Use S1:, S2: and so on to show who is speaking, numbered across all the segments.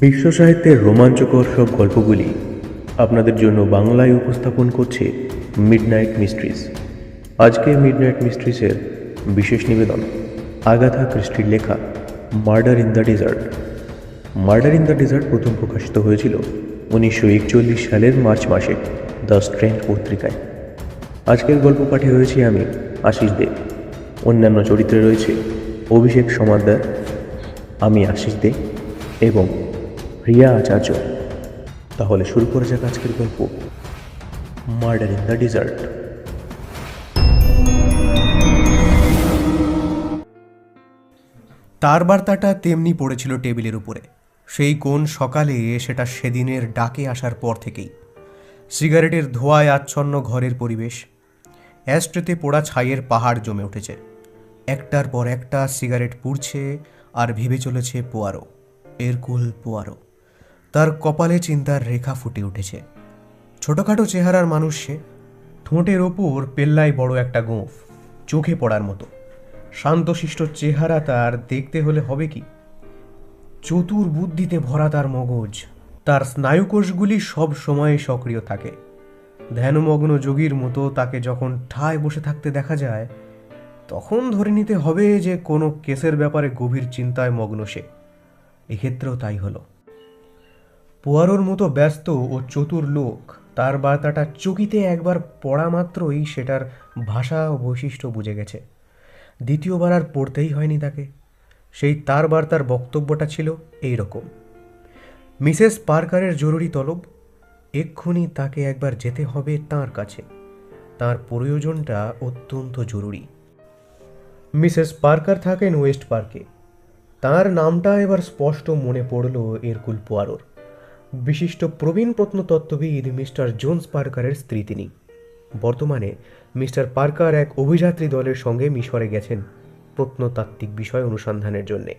S1: বিশ্ব সাহিত্যের রোমাঞ্চকর সব গল্পগুলি আপনাদের জন্য বাংলায় উপস্থাপন করছে মিড মিডনাইট মিস্ট্রিজ আজকে মিডনাইট মিস্ট্রিজের বিশেষ নিবেদন, আগাথা ক্রিস্টির লেখা murder in the desert murder in the desert প্রথম প্রকাশিত হয়েছিল উনিশশো একচল্লিশ সালের মার্চ মাসে দ্য স্ট্রেঞ্জ পত্রিকায়। আজকের গল্প পাঠে রয়েছি আমি আশিস দেব অন্যান্য চরিত্রে রয়েছে অভিষেক সমাদ্দার আমি আশিস দে এবং রিয়া আচার্য তাহলে শুরু করা যাক আজকের গল্প। মার্ডার ইন দ্য ডিজার্ট
S2: তার বার্তাটা তেমনি পড়েছিল টেবিলের উপরে। সেই কোন সকালে সেটা সেদিনের ডাকে আসার পর থেকেই। সিগারেটের ধোঁয়ায় আচ্ছন্ন ঘরের পরিবেশ। অ্যাস্ট্রেতে পোড়া ছাইয়ের পাহাড় জমে উঠেছে। একটার পর একটা সিগারেট পুড়ছে আর ভেবে চলেছে পোয়ারো। Hercule Poirot. তার কপালে চিন্তার রেখা ফুটে উঠেছে। ছোটখাটো চেহারার মানুষ সে ঠোঁটের ওপর পেল্লায় বড় একটা গোঁফ, চোখে পড়ার মতো। শান্তশিষ্ট চেহারা তার দেখতে হলে হবে কি? চতুর বুদ্ধিতে ভরা তার মগজ, তার স্নায়ুকোষগুলি সব সময় সক্রিয় থাকে। ধ্যানমগ্ন যোগীর মতো তাকে যখন ঠায় বসে থাকতে দেখা যায়, তখন ধরে নিতে হবে যে কোনো কেসের ব্যাপারে গভীর চিন্তায় মগ্ন সে। এক্ষেত্রেও তাই হলো। পোয়ারোর মতো ব্যস্ত ও চতুর লোক, তার বার্তাটা চকিতে একবার পড়া মাত্রই সেটার ভাষা ও বৈশিষ্ট্য বুঝে গেছে। দ্বিতীয়বার আর পড়তেই হয়নি তাকে। সেই তার বার্তার বক্তব্যটা ছিল এই রকম মিসেস পার্কারের জরুরি তলব, এক্ষুনি তাকে একবার যেতে হবে তার কাছে। তার প্রয়োজনটা অত্যন্ত জরুরি। মিসেস পার্কার থাকেন ওয়েস্ট পার্কে। তার নামটা এবার স্পষ্ট মনে পড়ল এরকুল পোয়ারোর। বিশিষ্ট প্রবীণ প্রত্নতত্ত্ববিদ মিস্টার জোন্স পার্কারের স্ত্রী তিনি। বর্তমানে মিস্টার পার্কার এক অভিযাত্রী দলের সঙ্গে মিশরে গেছেন প্রত্নতাত্ত্বিক বিষয় অনুসন্ধানের জন্যে।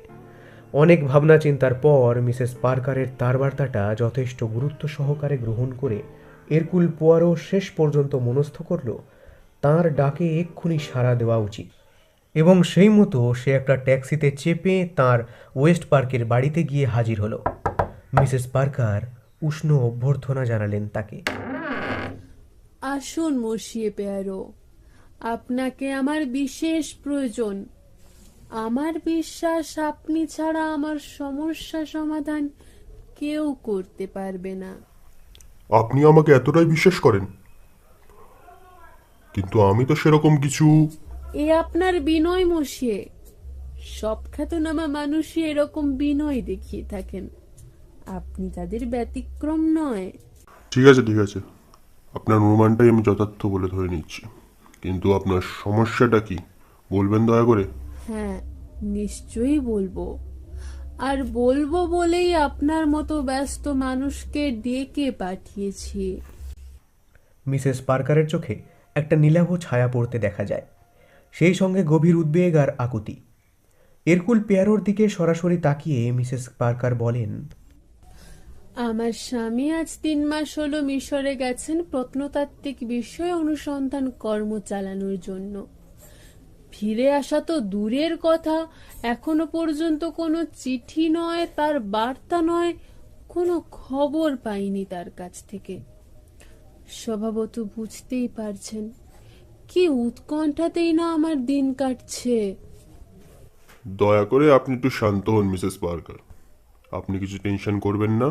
S2: অনেক ভাবনা চিন্তার পর মিসেস পার্কারের তার বার্তাটা যথেষ্ট গুরুত্ব সহকারে গ্রহণ করে এরকুল পোয়ারো শেষ পর্যন্ত মনস্থ করল, তার ডাকে এক্ষুনি সাড়া দেওয়া উচিত। এবং সেই মতো সে একটা ট্যাক্সিতে চেপে তার ওয়েস্ট পার্কের বাড়িতে গিয়ে হাজির হলো। মিসেস পার্কার উষ্ণ অভ্যর্থনা জানালেন তাকে।
S3: আসুন মসিয়ে পেয়ারো। আপনাকে আমার বিশেষ প্রয়োজন। আমার বিশ্বাস আপনি ছাড়া আমার সমস্যা সমাধান কেউ করতে পারবে না।
S4: আপনি আমাকে এতটাই বিশ্বাস করেন। কিন্তু আমি তো সেরকম কিছু
S3: এ আপনার বিনয় মসিয়ে। সব খ্যাতনামা মানুষই এরকম বিনয় দেখিয়ে থাকেন। আপনি তাদের ব্যতিক্রম নয়।
S4: ঠিক আছে ঠিক আছে। আপনার অনুমানটাই আমি যথার্থ বলে ধরে নিচ্ছি। কিন্তু আপনার সমস্যাটা কি? বলবেন দয়া করে?
S3: হ্যাঁ নিশ্চয়ই বলব। আর বলব বলেই আপনার মতো ব্যস্ত মানুষকে ডেকে পাঠিয়েছি।
S2: মিসেস পার্কারের চোখে একটা নীলাভ ছায়া পড়তে দেখা যায়। সেই সঙ্গে গভীর উদ্বেগ আর আকুতি। এরকুল পেয়ারোর দিকে সরাসরি তাকিয়ে মিসেস পার্কার বলেন
S3: আমার স্বামী আজ তিন মাস হলো মিশরে গেছেন প্রত্নতাত্ত্বিক বিষয়ে অনুসন্ধান কর্ম চালানোর জন্য। ফিরে আসা তো দূরের কথা, এখনও পর্যন্ত কোনো চিঠি নয়, তার বার্তা নয়, কোনো খবর পাইনি তার কাছ থেকে। স্বভাবত বুঝতেই পারছেন, কি উৎকণ্ঠাতেই না আমার দিন কাটছে।
S4: দয়া করে আপনি একটু শান্ত হন, মিসেস পার্কার। আপনি কিছু টেনশন করবেন না।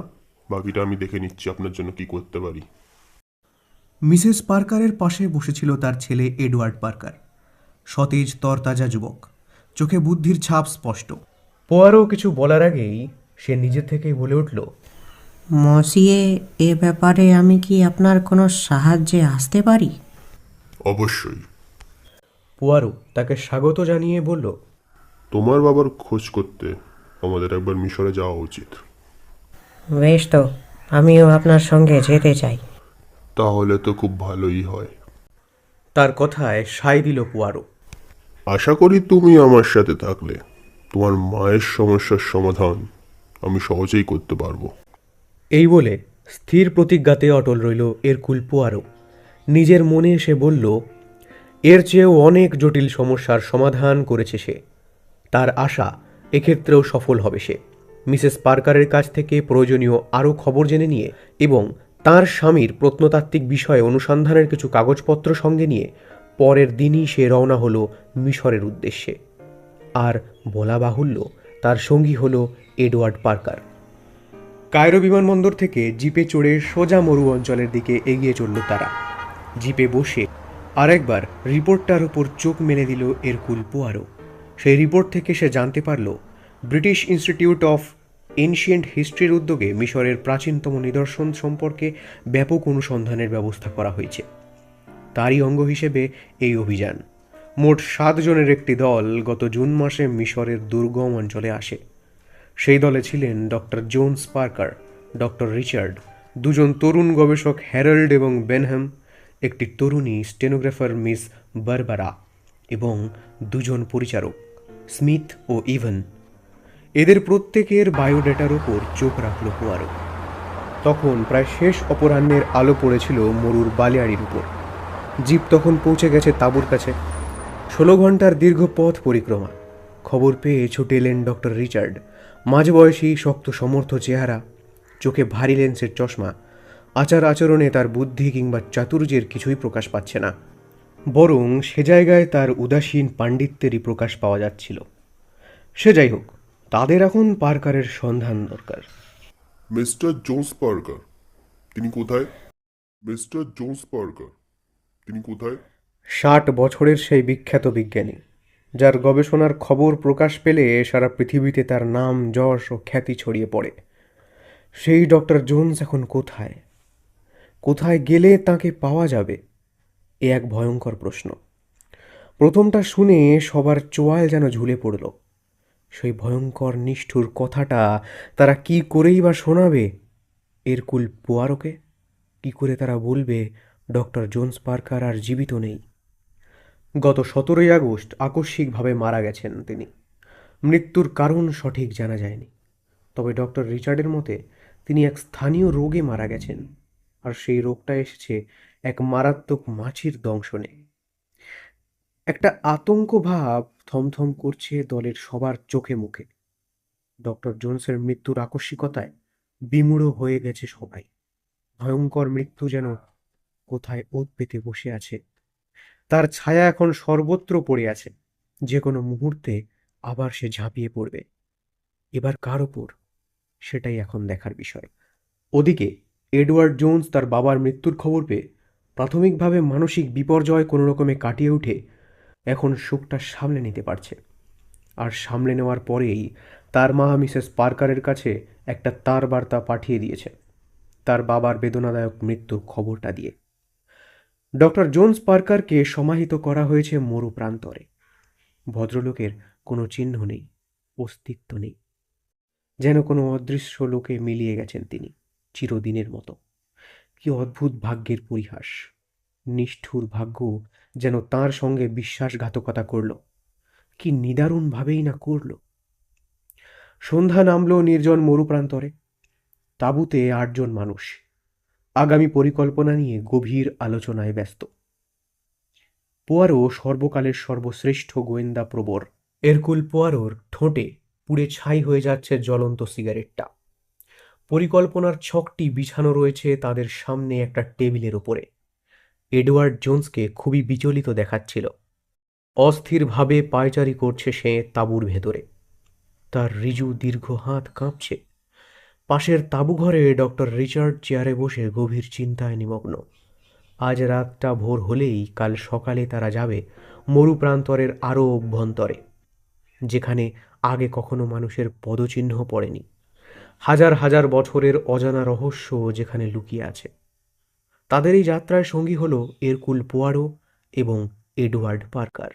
S4: বাকিটা আমি দেখে নিচ্ছি আপনার জন্য কি করতে পারি।
S2: মিসেস পার্কারের পাশে বসেছিল তার ছেলে এডওয়ার্ড পার্কার। সতেজ তরতাজা যুবক। চোখে বুদ্ধির ছাপ স্পষ্ট। পোয়ারও কিছু বলার আগেই সে নিজে থেকেই বলে উঠল
S5: মসিয়ে এ ব্যাপারে আমি কি আপনার কোনো সাহায্যে আসতে পারি?
S4: অবশ্যই।
S2: পোয়ারো তাকে স্বাগত জানিয়ে বলল
S4: তোমার বাবার খোঁজ করতে আমাদের একবার মিশরে যাওয়া উচিত।
S5: বেশ তো আমিও আপনার সঙ্গে যেতে চাই।
S4: তাহলে তো খুব ভালোই হয়।
S2: তার কথায় সাই দিল পোয়ারো
S4: আশা করি তুমি আমার সাথে থাকলে। তোমার মায়ের সমস্যার সমাধান আমি সহজেই করতে পারব।
S2: এই বলে স্থির প্রতিজ্ঞাতে অটল রইল এর এরকুল পোয়ারো নিজের মনে সে বলল এর চেয়েও অনেক জটিল সমস্যার সমাধান করেছে সে। তার আশা এক্ষেত্রেও সফল হবে সে। মিসেস পার্কারের কাছ থেকে প্রয়োজনীয় আরও খবর জেনে নিয়ে এবং তার স্বামীর প্রত্নতাত্ত্বিক বিষয়ে অনুসন্ধানের কিছু কাগজপত্র সঙ্গে নিয়ে পরের দিনই সে রওনা হলো মিশরের উদ্দেশ্যে। আর বলা বাহুল্য, তার সঙ্গী হলো এডওয়ার্ড পার্কার। কায়রো বিমানবন্দর থেকে জিপে চড়ে সোজা মরু অঞ্চলের দিকে এগিয়ে চলল তারা। জিপে বসে আরেকবার রিপোর্টটার উপর চোখ মেলে দিল এর এরকুল পোয়ারো। সেই রিপোর্ট থেকে সে জানতে পারল ব্রিটিশ ইনস্টিটিউট অফ এনশিয়েন্ট হিস্ট্রির উদ্যোগে মিশরের প্রাচীনতম নিদর্শন সম্পর্কে ব্যাপক অনুসন্ধানের ব্যবস্থা করা হয়েছে। তারই অঙ্গ হিসেবে এই অভিযান। মোট সাত জনের একটি দল গত জুন মাসে মিশরের দুর্গম অঞ্চলে আসে। সেই দলে ছিলেন doctor Jones Parker doctor Richard, দুজন তরুণ গবেষক হ্যারল্ড এবং বেনহ্যাম একটি তরুণী স্টেনোগ্রাফার মিস বারবারা এবং দুজন পরিচারক, স্মিথ ও ইভেন। এদের প্রত্যেকের বায়োডেটার ওপর চোখ রাখল পোয়ারো তখন প্রায় শেষ অপরাহ্নের আলো পড়েছিল মরুর বালিয়াড়ির উপর। জিপ তখন পৌঁছে গেছে তাঁবুর কাছে। ষোলো ঘণ্টার দীর্ঘ পথ পরিক্রমা। খবর পেয়ে ছুটে এলেন ডক্টর রিচার্ড। মাঝবয়সী, শক্ত, সমর্থ চেহারা, চোখে ভারী লেন্সের চশমা। আচার আচরণে তার বুদ্ধি কিংবা চাতুর্যের কিছুই প্রকাশ পাচ্ছে না। বরং সে জায়গায় তার উদাসীন পাণ্ডিত্যেরই প্রকাশ পাওয়া যাচ্ছিল। সে যাই হোক তাদের এখন পার্কারের সন্ধান দরকার।
S4: মিস্টার জোন্স পার্কার তিনি কোথায়? মিস্টার জোন্স পার্কার তিনি কোথায়?
S2: ষাট বছরের সেই বিখ্যাত বিজ্ঞানী যার গবেষণার খবর প্রকাশ পেলে সারা পৃথিবীতে তার নাম যশ ও খ্যাতি ছড়িয়ে পড়ে। সেই ডক্টর জোন্স এখন কোথায়? কোথায় গেলে তাকে পাওয়া যাবে? এ এক ভয়ঙ্কর প্রশ্ন। প্রথমটা শুনে সবার চোয়াল যেন ঝুলে পড়ল। সেই ভয়ঙ্কর নিষ্ঠুর কথাটা তারা কি করেই বা শোনাবে? এরকুল পোয়ারোকে কি করে তারা বলবে? ডক্টর জোন্স পার্কার আর জীবিত নেই। গত সতেরোই আগস্ট আকস্মিকভাবে মারা গেছেন তিনি। মৃত্যুর কারণ সঠিক জানা যায়নি। তবে ডক্টর রিচার্ডের মতে তিনি এক স্থানীয় রোগে মারা গেছেন আর সেই রোগটা এসেছে এক মারাত্মক মাছির দংশনে। একটা আতঙ্ক ভাব থমথম করছে দলের সবার চোখে মুখে। ডক্টর জোনসের মৃত্যুর আকস্মিকতায় বিমূঢ় হয়ে গেছে সবাই। ভয়ঙ্কর মৃত্যু যেন কোথায় ওত পেতে বসে আছে। তার ছায়া এখন সর্বত্র পড়ে আছে। যে কোনো মুহূর্তে আবার সে ঝাঁপিয়ে পড়বে। এবার কার ওপর? সেটাই এখন দেখার বিষয়। ওদিকে এডওয়ার্ড জোন্স তার বাবার মৃত্যুর খবর পেয়ে প্রাথমিকভাবে মানসিক বিপর্যয় কোনো রকমে কাটিয়ে উঠে এখন সুখটা সামলে নিতে পারছে। আর সামলে নেওয়ার পরেই তার মা মিসেস পার্কারের কাছে একটা তার বার্তা পাঠিয়ে দিয়েছে। তার বাবার বেদনাদায়ক মৃত্যুর খবরটা দিয়ে। ডক্টর জোন্স পার্কারকে সমাহিত করা হয়েছে মরু প্রান্তরে। ভদ্রলোকের কোনো চিহ্ন নেই, অস্তিত্ব নেই। যেন কোনো অদৃশ্য লোকে মিলিয়ে গেছেন তিনি, চিরদিনের মতো। কি অদ্ভুত ভাগ্যের পরিহাস। নিষ্ঠুর ভাগ্য যেন তার সঙ্গে বিশ্বাসঘাতকতা করল। কি নিদারুণভাবেই না করল। সন্ধ্যা নামল নির্জন মরুপ্রান্তরে। তাঁবুতে আটজন মানুষ। আগামী পরিকল্পনা নিয়ে গভীর আলোচনায় ব্যস্ত। পোয়ারো সর্বকালের সর্বশ্রেষ্ঠ গোয়েন্দা প্রবর। এরকুল পোয়ারোর ঠোঁটে পুড়ে ছাই হয়ে যাচ্ছে জ্বলন্ত সিগারেটটা। পরিকল্পনার ছকটি বিছানো রয়েছে তাদের সামনে একটা টেবিলের উপরে। এডওয়ার্ড জোন্সকে খুবই বিচলিত দেখাচ্ছিল। অস্থিরভাবে পায়চারি করছে সে তাঁবুর ভেতরে। তার রিজু দীর্ঘ হাত কাঁপছে। পাশের তাঁবুঘরে ডক্টর রিচার্ড চেয়ারে বসে গভীর চিন্তায় নিমগ্ন। আজ রাতটা ভোর হলেই কাল সকালে তারা যাবে মরুপ্রান্তরের আরও অভ্যন্তরে, যেখানে আগে কখনো মানুষের পদচিহ্ন পড়েনি। হাজার হাজার বছরের অজানা রহস্য যেখানে লুকিয়ে আছে। তাদের এই যাত্রায় সঙ্গী হলো এরকুল পোয়ারো এবং এডওয়ার্ড পার্কার।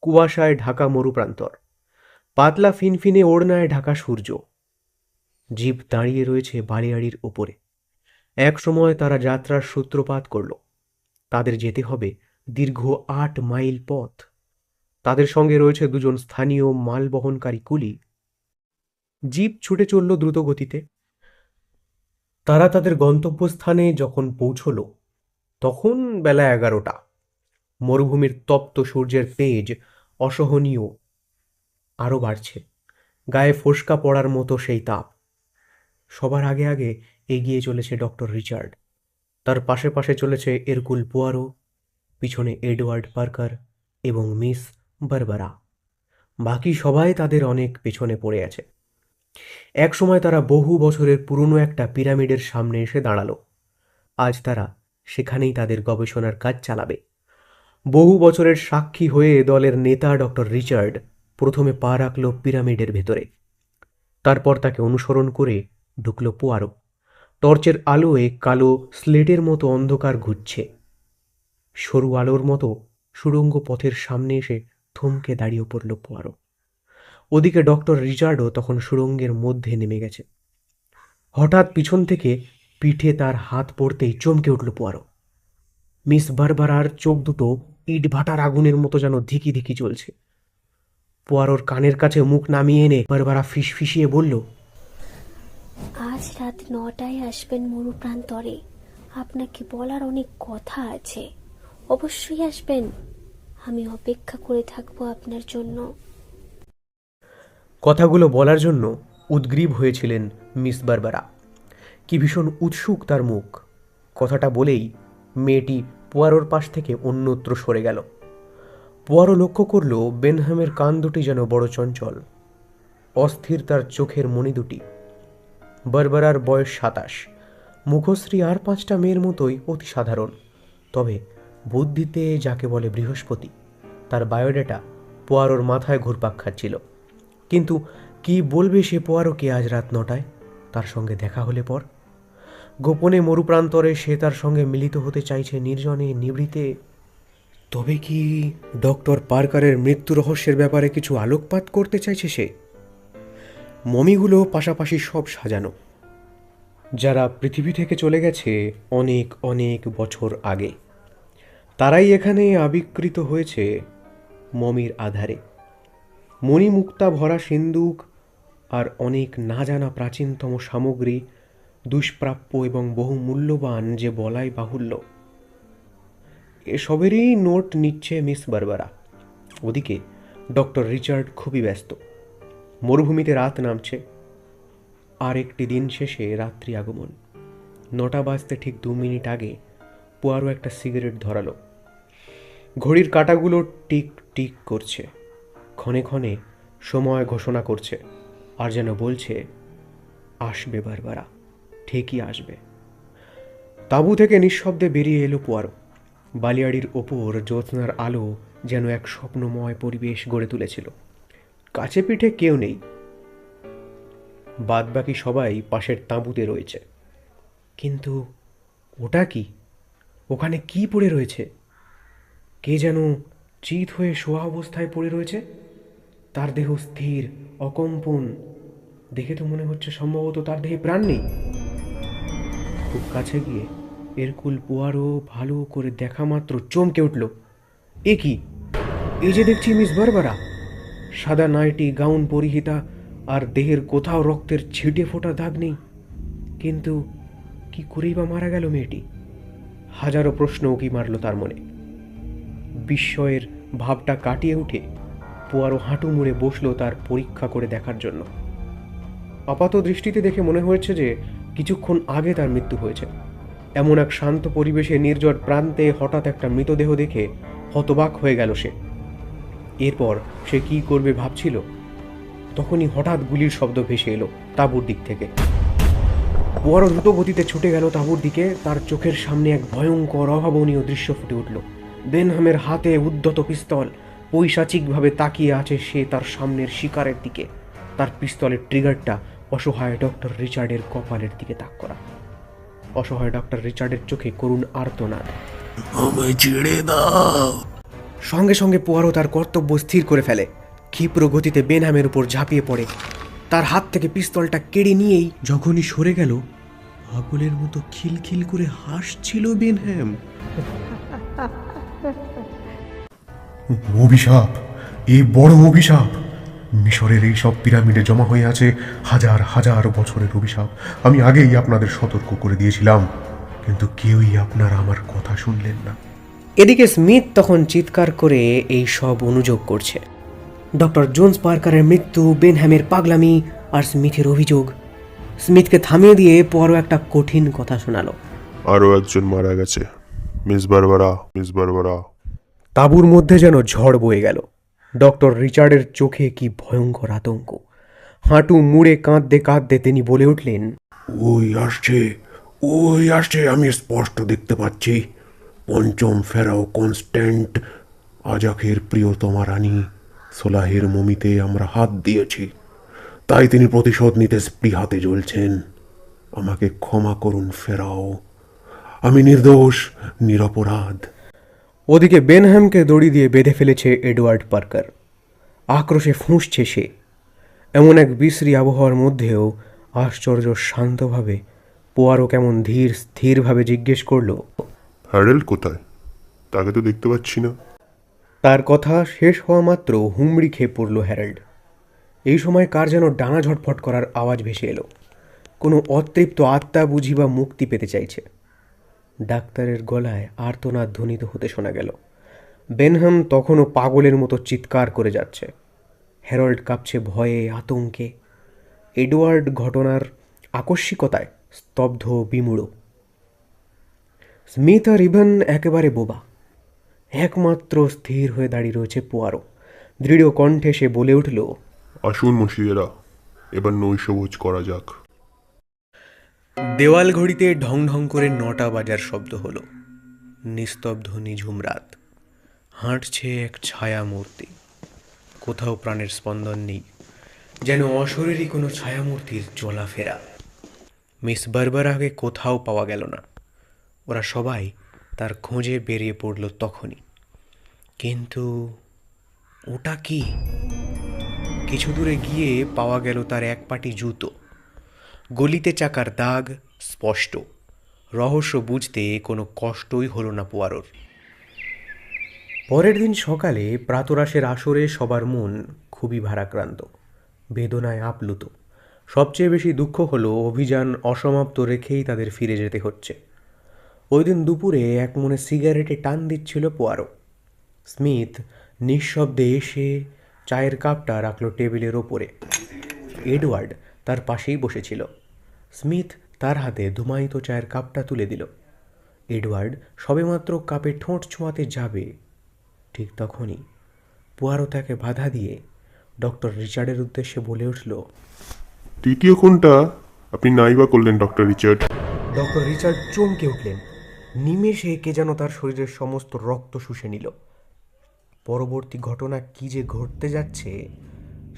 S2: কুয়াশায় ঢাকা মরুপ্রান্তর, পাতলা ফিনফিনে ওড়নায় ঢাকা সূর্য। জিপ দাঁড়িয়ে রয়েছে বালিয়াড়ির ওপরে। এক সময় তারা যাত্রার সূত্রপাত করল। তাদের যেতে হবে দীর্ঘ আট মাইল পথ। তাদের সঙ্গে রয়েছে দুজন স্থানীয় মাল বহনকারী কুলি। জিপ ছুটে চলল দ্রুত গতিতে তারা তাদের গন্তব্যস্থানে যখন পৌঁছল, তখন বেলা এগারোটা। মরুভূমির তপ্ত সূর্যের তেজ অসহনীয়। আরও বাড়ছে। গায়ে ফোসকা পড়ার মতো সেই তাপ। সবার আগে আগে এগিয়ে চলেছে ডক্টর রিচার্ড। তার পাশে পাশে চলেছে এরকুল পোয়ারো, পিছনে এডওয়ার্ড পার্কার এবং মিস বারবারা। বাকি সবাই তাদের অনেক পেছনে পড়ে আছে। এক সময় তারা বহু বছরের পুরনো একটা পিরামিডের সামনে এসে দাঁড়াল। আজ তারা সেখানেই তাদের গবেষণার কাজ চালাবে। বহু বছরের সাক্ষী হয়ে দলের নেতা ডক্টর রিচার্ড প্রথমে পা রাখল পিরামিডের ভেতরে। তারপর তাকে অনুসরণ করে ঢুকল পোয়ারো। টর্চের আলোয় কালো স্লেটের মতো অন্ধকার ঘুরছে। সরু আলোর মতো সুড়ঙ্গ পথের সামনে এসে থমকে দাঁড়িয়ে পড়ল পোয়ারো। ওদিকে ডক্টর রিচার্ডও তখন সুড়ঙ্গের মধ্যে নেমে গেছে। হঠাৎ পিছন থেকে পিঠে তার হাত পড়তেই চমকে উঠল পোয়ারো। মিস বারবারার চোখ দুটো ইট ভাটার আগুনের মতো যেন ধিকি ধিকি চলছে। পোয়ারোর কানের কাছে মুখ নামিয়ে এনে বারবারা ফিস ফিসিয়ে বলল,
S6: আজ রাত নটায় আসবেন মরুপ্রান্তরে আপনাকে বলার অনেক কথা আছে। অবশ্যই আসবেন। আমি অপেক্ষা করে থাকব আপনার জন্য।
S2: কথাগুলো বলার জন্য উদ্গ্রীব হয়েছিলেন মিস বারবারা। কি ভীষণ উৎসুক তার মুখ। কথাটা বলেই মেয়েটি পোয়ারোর পাশ থেকে অন্যত্র সরে গেল। পোয়ারো লক্ষ্য করল বেনহামের কান দুটি যেন বড় চঞ্চল। অস্থির তার চোখের মণি দুটি। বারবারার বয়স সাতাশ। মুখশ্রী আর পাঁচটা মেয়ের মতোই অতি সাধারণ। তবে বুদ্ধিতে যাকে বলে বৃহস্পতি, তার বায়োডেটা পোয়ারোর মাথায় ঘুরপাক খাচ্ছিল। কিন্তু কি বলবে সে পোয়ারোকে আজ রাত নটায়? তার সঙ্গে দেখা হলে পর। গোপনে মরুপ্রান্তরে সে তার সঙ্গে মিলিত হতে চাইছে নির্জনে নিভৃতে তবে কি ডক্টর পার্কারের মৃত্যু রহস্যের ব্যাপারে কিছু আলোকপাত করতে চাইছে সে? মমিগুলো পাশাপাশি সব সাজানো। যারা পৃথিবী থেকে চলে গেছে অনেক অনেক বছর আগে। তারাই এখানে আবিষ্কৃত হয়েছে মমির আধারে। মণিমুক্তা ভরা সিন্দুক আর অনেক না জানা প্রাচীনতম সামগ্রী দুষ্প্রাপ্য এবং বহু মূল্যবান যে বলাই বাহুল্য। এসবেরই নোট নিচ্ছে মিস বারবারা। ওদিকে ডক্টর রিচার্ড খুবই ব্যস্ত। মরুভূমিতে রাত নামছে। আর একটি দিন শেষে রাত্রি আগমন। নটা বাজতে ঠিক দু মিনিট আগে পোয়ারো একটা সিগারেট ধরালো। ঘড়ির কাঁটাগুলো টিক টিক করছে। ক্ষণে ক্ষণে সময় ঘোষণা করছে আর যেন বলছে, আসবে বারবারা, ঠিকই আসবে। তাঁবু থেকে নিঃশব্দে বেরিয়ে এলো পোয়ারো। বালিয়াড়ির ওপর জ্যোৎস্নার আলো যেন এক স্বপ্নময় পরিবেশ গড়ে তুলেছিল। কাছে পিঠে কেউ নেই। বাদবাকি সবাই পাশের তাঁবুতে রয়েছে। কিন্তু ওটা কি? ওখানে কি পড়ে রয়েছে? কে যেন চিত হয়ে শোয়া অবস্থায় পড়ে রয়েছে? তার দেহ স্থির, অকম্পন। দেখে তো মনে হচ্ছে সম্ভবত তার দেহে প্রাণ নেই। খুব কাছে গিয়ে এরকুল পোয়ারও ভালো করে দেখা মাত্র চমকে উঠল। এ কি? এই যে দেখছি মিস বারবারা। সাদা নাইটি, গাউন পরিহিতা, আর দেহের কোথাও রক্তের ছিটে ফোটা দাগ নেই। কিন্তু কি করেই বা মারা গেল মেয়েটি? হাজারো প্রশ্ন উকি মারল তার মনে? বিস্ময়ের ভাবটা কাটিয়ে উঠে পোয়ারো হাঁটু মুড়ে বসল তার পরীক্ষা করে দেখার জন্য। আপাত দৃষ্টিতে দেখে মনে হয়েছে যে কিছুক্ষণ আগে তার মৃত্যু হয়েছে। এমন এক শান্ত পরিবেশে নির্জর প্রান্তে হঠাৎ একটা মৃতদেহ দেখে হতবাক হয়ে গেল সে। এরপর সে কি করবে ভাবছিল। তখনই হঠাৎ গুলির শব্দ ভেসে এলো তাঁবুর দিক থেকে। বড় দ্রুত গতিতে ছুটে গেল তাঁবুর দিকে, তার চোখের সামনে এক ভয়ঙ্কর অভাবনীয় দৃশ্য ফুটে উঠল। বেনহামের হাতে উদ্ধত পিস্তল পৈশাচিকভাবে তাকিয়ে আছে সে তার সামনের শিকারের দিকে। তার পিস্তলের ট্রিগারটা অসহায় ডক্টর রিচার্ডের কপালের দিকে তাক করা। অসহায় ডক্টর রিচার্ডের চোখে করুণ আর্তনাদ।
S7: আমায় ছেড়ে দাও।
S2: সঙ্গে সঙ্গে পোয়ারো তার কর্তব্য স্থির করে ফেলে। ক্ষিপ্র গতিতে বেনহামের উপর ঝাঁপিয়ে পড়ে। তার হাত থেকে পিস্তলটা কেড়ে নিয়েই যখনই সরে গেল পাগলের মতো খিলখিল করে হাসছিল বেনহ্যাম
S8: অভিশাপ এই বড় অভিশাপ। মিশরের এই সব পিরামিডে জমা হয়ে আছে হাজার হাজার বছরের অভিশাপ। আমি আগেই আপনাদের সতর্ক করে দিয়েছিলাম কিন্তু কেউই আপনারা আমার কথা শুনলেন না।
S2: এদিকে স্মিথ তখন চিৎকার করে এই সব অনুযোগ করছে।
S9: ডক্টর জোন্স পার্কারের মৃত্যু বেনহ্যামের পাগলামি আর স্মিথের অভিযোগ। স্মিথকে থামিয়ে দিয়ে পরও একটা কঠিন কথা শোনালো।
S4: আরও একজন মারা গেছে। Miss Barbara miss Barbara.
S2: তাঁবুর মধ্যে যেন ঝড় বয়ে গেল। ডক্টর রিচার্ডের চোখে কি ভয়ঙ্কর আতঙ্ক। হাঁটু মুড়ে কাঁদতে কাঁদতে তিনি বলে উঠলেন,
S8: ওই আসছে ওই আসছে, আমি স্পষ্ট দেখতে পাচ্ছি। পঞ্চম ফেরাও কনস্ট্যান্ট আজাকের প্রিয়তমা রানী সোলাহের মমিতে আমরা হাত দিয়েছি। তাই তিনি প্রতিশোধ নিতে স্পৃহাতে জ্বলছেন। আমাকে ক্ষমা করুন ফেরাও। আমি নির্দোষ, নিরপরাধ।
S2: ওদিকে বেনহ্যামকে দড়ি দিয়ে বেঁধে ফেলেছে এডওয়ার্ড পার্কার। আক্রোশে ফুঁসছে সে। এমন এক বিশ্রী আবহাওয়ার মধ্যেও আশ্চর্য শান্তভাবে পোয়ারও কেমন ধীর স্থিরভাবে জিজ্ঞেস করল
S4: হ্যারেল্ড কোথায়? তাকে তো দেখতে পাচ্ছি না।
S2: তার কথা শেষ হওয়া মাত্র হুমড়ি খেয়ে পড়ল হ্যারাল্ড। এই সময় কার যেন ডানা ঝটফট করার আওয়াজ ভেসে এলো। কোনো অতৃপ্ত আত্মা বুঝি বা মুক্তি পেতে চাইছে। ডাক্তারের গলায় আর্তনাদ ধ্বনিত হতে শোনা গেল। বেনহাম তখনও পাগলের মতো চিৎকার করে যাচ্ছে। হ্যারল্ড কাঁপছে ভয়ে, আতঙ্কে। এডওয়ার্ড ঘটনার আকস্মিকতায় স্তব্ধ বিমূঢ়। স্মিথ আর ইভেন একেবারে বোবা। একমাত্র স্থির হয়ে দাঁড়িয়ে রয়েছে পোয়ারো। দৃঢ় কণ্ঠে সে বলে উঠল,
S4: আসুন মশিয়েরা এবার নৈশভোজ করা যাক।
S2: দেওয়াল ঘড়িতে ঢং ঢং করে নটা বাজার শব্দ হলো। নিস্তব্ধ নিঝুম রাত। হাঁটছে এক ছায়া মূর্তি। কোথাও প্রাণের স্পন্দন নেই, যেন অশরীরই কোনো ছায়ামূর্তির চলাফেরা। মিস বারবারাকে কোথাও পাওয়া গেল না। ওরা সবাই তার খোঁজে বেরিয়ে পড়ল তখনই। কিন্তু ওটা কি? কিছু দূরে গিয়ে পাওয়া গেল তার এক পাটি জুতো। গলিতে চাকার দাগ স্পষ্ট। রহস্য বুঝতে কোনো কষ্টই হলো না পোয়ারোর। পরের দিন সকালে প্রাতরাশের আসরে সবার মন খুবই ভারাক্রান্ত, বেদনায় আপ্লুত। সবচেয়ে বেশি দুঃখ হলো অভিযান অসমাপ্ত রেখেই তাদের ফিরে যেতে হচ্ছে। ওই দিন দুপুরে এক মনে সিগারেটে টান দিচ্ছিল পোয়ারো। স্মিথ নিঃশব্দে এসে চায়ের কাপটা রাখল টেবিলের ওপরে। এডওয়ার্ড তার পাশেই বসেছিল। স্মিথ তার হাতে ধুমায়িত চায়ের কাপটা তুলে দিল। এডওয়ার্ড সবেমাত্র কাপে ঠোঁট ছোঁয়াতে যাবে ঠিক তখনই পুয়ারো তাকে বাধা দিয়ে ডক্টর রিচার্ডের উদ্দেশ্যে বলে উঠল
S4: তৃতীয় কোনটা আপনি নাইবা করলেন ডক্টর রিচার্ড?
S2: ডক্টর রিচার্ড চমকে উঠলেন। নিমেষে কে যেন তার শরীরের সমস্ত রক্ত শুষে নিল। পরবর্তী ঘটনা কি যে ঘটতে যাচ্ছে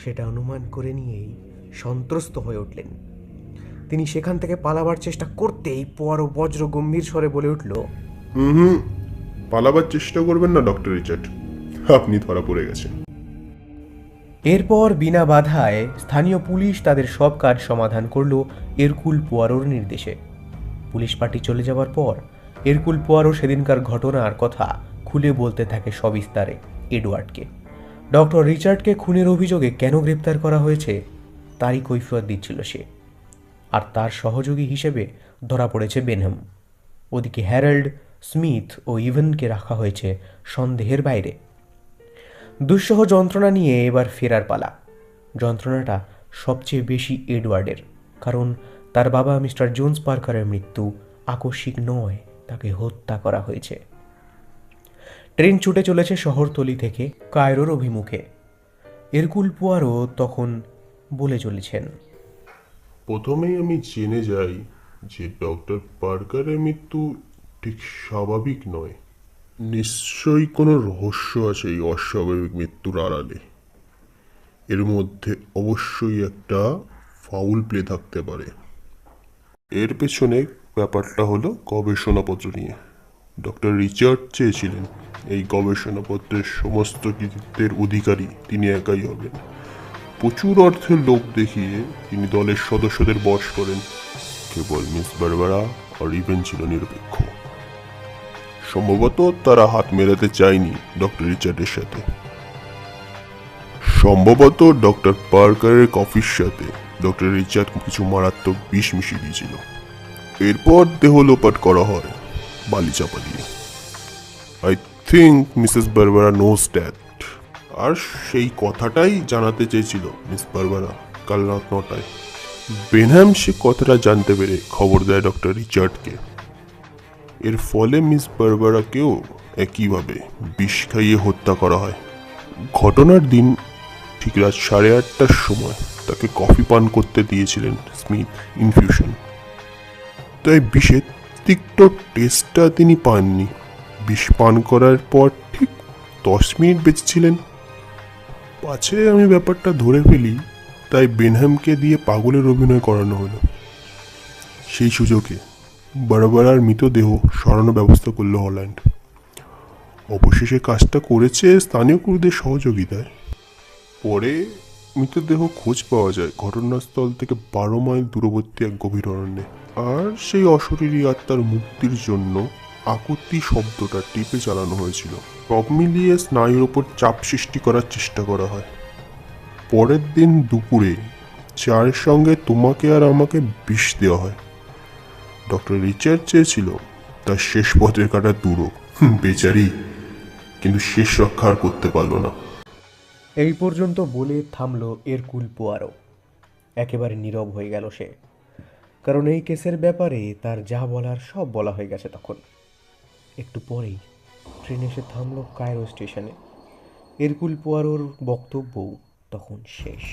S2: সেটা অনুমান করে নিয়েই সন্ত্রস্ত হয়ে উঠলেন। তিনি সেখান থেকে পালাবার চেষ্টা করতেই পোয়ারো বজ্র গম্ভীর স্বরে বলে উঠল
S4: হুম পালাবার চেষ্টা করবেন না ডক্টর রিচার্ড। আপনি ধরা পড়ে গেছেন।
S2: এরপর বিনা বাধায় স্থানীয় পুলিশ তাদের সব কাজ সমাধান করল এরকুল পোয়ারোর নির্দেশে। পুলিশ পার্টি চলে যাওয়ার পর এরকুল পোয়ারো সেদিনকার ঘটনার কথা খুলে বলতে থাকে সবিস্তারে এডওয়ার্ডকে। ডক্টর রিচার্ডকে খুনের অভিযোগে কেন গ্রেপ্তার করা হয়েছে তারই কৈফিয়ত দিচ্ছিল সে। আর তার সহযোগী হিসেবে ধরা পড়েছে বেনহাম। ওদিকে হ্যারাল্ড, স্মিথ ও ইভেনকে রাখা হয়েছে সন্দেহের বাইরে। দুঃসহ যন্ত্রণা নিয়ে এবার ফেরার পালা। যন্ত্রণাটা সবচেয়ে বেশি এডওয়ার্ডের, কারণ তার বাবা মিস্টার জোন্স পার্কারের মৃত্যু আকস্মিক নয়, তাকে হত্যা করা হয়েছে। ট্রেন ছুটে চলেছে শহরতলি থেকে কায়রোর অভিমুখে। এরকুল পুয়ারও তখন বলে চলেছেন
S4: প্রথমেই আমি জেনে যাই যে ডক্টর পার্কারের মৃত্যু ঠিক স্বাভাবিক নয়। নিশ্চয়ই কোনো রহস্য আছে এই অস্বাভাবিক মৃত্যুর আড়ালে। এর মধ্যে অবশ্যই একটা ফাউল প্লে থাকতে পারে। এর পেছনে ব্যাপারটা হলো গবেষণাপত্র নিয়ে। ডক্টর রিচার্ড চেয়েছিলেন এই গবেষণাপত্রের সমস্ত কৃতিত্বের অধিকারী তিনি একাই হবেন। প্রচুর অর্থের লোভ দেখিয়ে তিনি দলের সদস্যদের বশ করেন। কেবল মিস বারবারা আর ইভেন ছিল নিরপেক্ষ। সম্ভবত তারা হাত মেলাতে চায়নি ডক্টর রিচার্ডের সাথে। সম্ভবত ডক্টর পার্কারের কফির সাথে ডক্টর রিচার্ড কিছু মারাত্মক বিষ মিশিয়ে দিয়েছিল। এরপর দেহ লোপাট করা হয়, বালি চাপা দিয়ে। I think Mrs Barbara knows that আর সেই কথাটাই জানাতে চেয়েছিল মিস বারবারা কাল রাত নটায়। বেনহ্যাম সে কথাটা জানতে পেরে খবর দেয় ডক্টর রিচার্ডকে। এর ফলে মিস বারবারাকেও একইভাবে বিষ খাইয়ে হত্যা করা হয়। ঘটনার দিন ঠিক রাত সাড়ে আটটার সময় তাকে কফি পান করতে দিয়েছিলেন স্মিথ ইনফিউশন। তাই বিষের তিক্ত টেস্টটা তিনি পাননি। বিষ পান করার পর ঠিক দশ মিনিট বেঁচেছিলেন। পাছে আমি ব্যাপারটা ধরে ফেলি, তাই বেনহ্যামকে দিয়ে পাগলের অভিনয় করানো হলো। সেই সুযোগে বারবারার মৃতদেহ সরানোর ব্যবস্থা করল হল্যান্ড। অবশেষে কাজটা করেছে স্থানীয় কুরুদের সহযোগিতায়। পরে মৃতদেহ খোঁজ পাওয়া যায় ঘটনাস্থল থেকে বারো মাইল দূরবর্তী এক গভীর অরণ্যে। আর সেই অশরীরী আত্মার মুক্তির জন্য আকুতি শব্দটা টিপে চালানো হয়েছিল। সব মিলিয়ে স্নায়ুর ওপর চাপ সৃষ্টি করার চেষ্টা করা হয়। পরের দিন দুপুরে চায়ের সঙ্গে তোমাকে আর আমাকে বিষ দেওয়া হয়। ডক্টর রিচার্ড চেয়েছিল, তার শেষ পথের কাটা দূরও বেচারি, কিন্তু শেষ রক্ষা আর করতে পারল না।
S2: এই পর্যন্ত বলে থামলো এর এরকুল পোয়ারো একেবারে নীরব হয়ে গেল সে। কারণ এই কেসের ব্যাপারে তার যা বলার সব বলা হয়ে গেছে তখন। একটু পরেই ট্রেন এসে থামল কায়রো স্টেশনে। এরকুল পোয়ারোর বক্তব্য তখন শেষ।